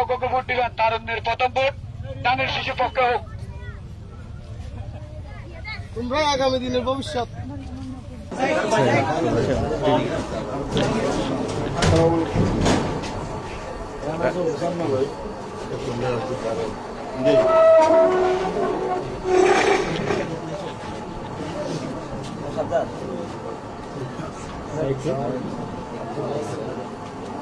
ও গোপে vote দিবেন তারুণ্যের প্রথম ভোট দানের শিশু পক্ষে হোক। তোমরাই আগামী দিনের ভবিষ্যৎ।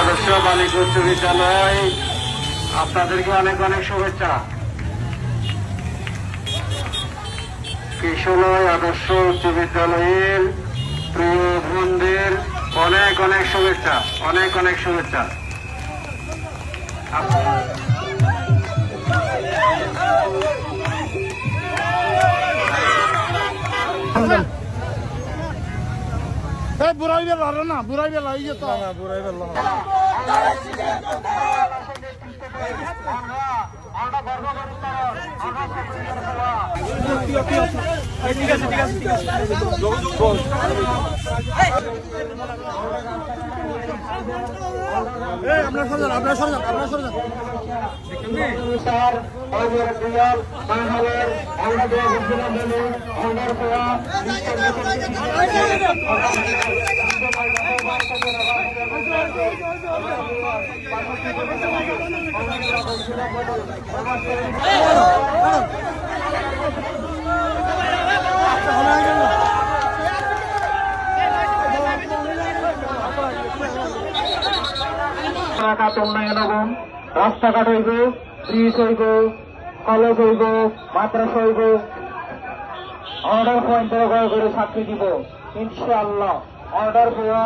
আদর্শ বালিকা উচ্চ বিদ্যালয় আপনাদেরকে অনেক অনেক শুভেচ্ছা। কিশলয় আদর্শ উচ্চ বিদ্যালয়ের প্রিয় বোনদের অনেক অনেক শুভেচ্ছা, অনেক অনেক শুভেচ্ছা। এই বুড়াই বেলা না বুড়াই বেলা এই যে তো বুড়াই বেলা আপনার সরজান আপনার সরজান আপনার সরজান স্যার অজয় প্রিয়াল বাংলাদেশ আমাদের অভিনন্দনে অনার করা রাস্তাঘাট উন্নয়ন হব রাস্তাঘাট হইব, ব্রিজ হইব, কলেজ হইব, মাদ্রাসা হইব। অর্ডার পয়েন্টের করে দিব। ইনশাআল্লাহ। অর্ডার হওয়া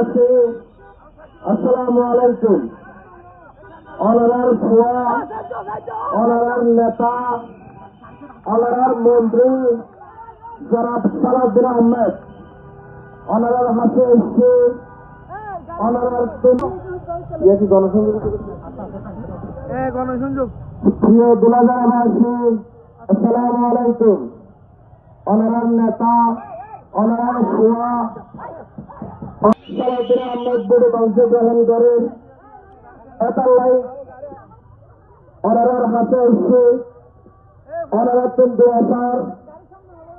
আছে আসসালামু আলাইকুম। অনারার ভুয়া অনারার নেতা অনারার মন্ত্রী জনাব সালাউদ্দিন আহমেদ অনারার হাতে এসছে অনারার ইয়ে কি গণসংযোগ? গণসংযোগ। প্রিয় দুলাজাবাসী আসসালামু আলাইকুম। অনারার নেতা অনারার ভুয়া সালাউদ্দিন আহমেদ বড় অংশগ্রহণ করেন এতাল্লাই অনারার হাতে এসছে। অনারার তিনটু আসার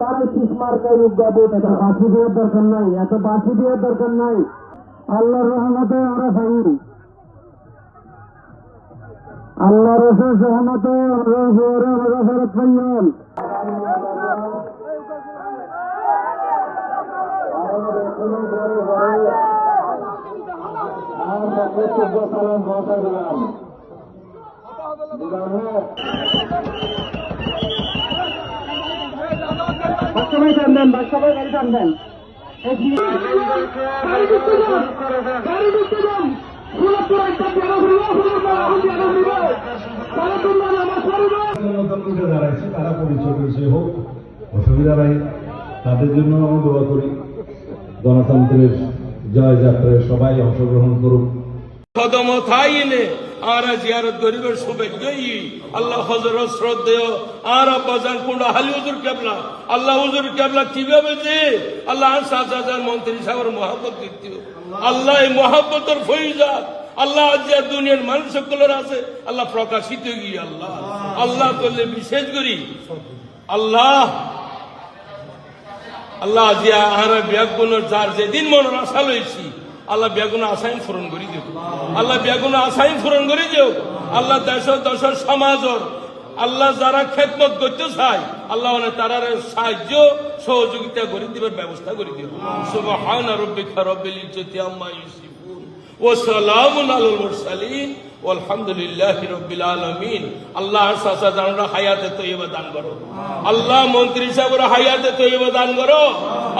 তার সুষমার্কাই উজ্ঞাবোধ এত বাসি দেওয়ার দরকার নাই এত বাসি দেওয়ার দরকার নাই। আল্লাহর রহমতে আমরা ভাঙি আল্লাহ রসুল সহমতে আমরা জোরে আমরা ফেরত পাইলাম সবাই টান দেন সবাই গাড়ি টান তারা পরিচয় পরিচয় হোক অসুবিধা নাই তাদের জন্য আমি দোয়া করি গণতন্ত্রের জয় যাত্রায় সবাই অংশগ্রহণ করুক জিয়ারত আল্লাহ শ্রদ্ধেয় আর আল্লাহ মন্ত্রী আল্লাহ আল্লাহ দুনিয়ার মানুষ সকলের আছে, আল্লাহ প্রকাশিত গিয়ে আল্লাহ। আল্লাহ করলে বিশেষ করি। আল্লাহ। আল্লাহ আজি আর ব্যাগুনের যার যেদিন মনের আশা লইছি আল্লাহ বেগুন আশাই পূরণ করি দিও। আল্লাহ বেগুন আশাই পূরণ করি দিও। আল্লাহ দেশ, দশের সমাজর আল্লাহ যারা খেদমত করতে চায়, আল্লাহ মানে তারার সাহায্য, সহযোগিতা করে দিবার ব্যবস্থা করে দিও। সুবহান রাব্বিকা রব্বিল ইজ্জতি আম্মা ইউসিফুন। ওয়া সালামুন আলাল মুরসালিন। আলহামদুলিল্লাহ রব্বিল আলামিন। আল্লাহ সাসা জানরা হায়াতে তৈবা দান করো। আল্লাহ মন্ত্রী সাহেবরা হায়াতে তৈবা দান করো।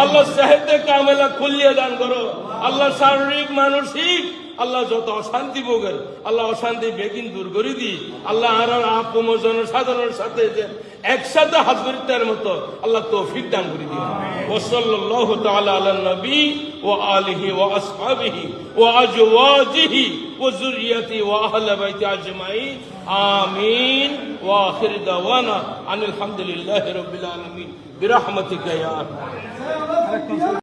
আল্লাহ সাহেবতে কামেলা খুলিয়ে দান করো। আল্লাহ শারীরিক মানসিক আল্লাহ যত অশান্তি ভোগের আল্লাহ অশান্তি বেগিন দূর করে দি আল্লাহ আর আপম জনসাধারণের সাথে যে একসাথে হাত করিতার মতো আল্লাহ তৌফিক দান করে দিও ওসল্লাহ তাআলা আলা নবী ও আলিহি ও আসহাবিহি ও আজওয়াজিহি ও যুররিয়াতি ও আহলে বাইতি আজমাইন আমিন ওয়া আখির দাওয়ানা আনিল হামদুলিল্লাহি রাব্বিল আলামিন বিরহমাতিকা ইয়া আরহাম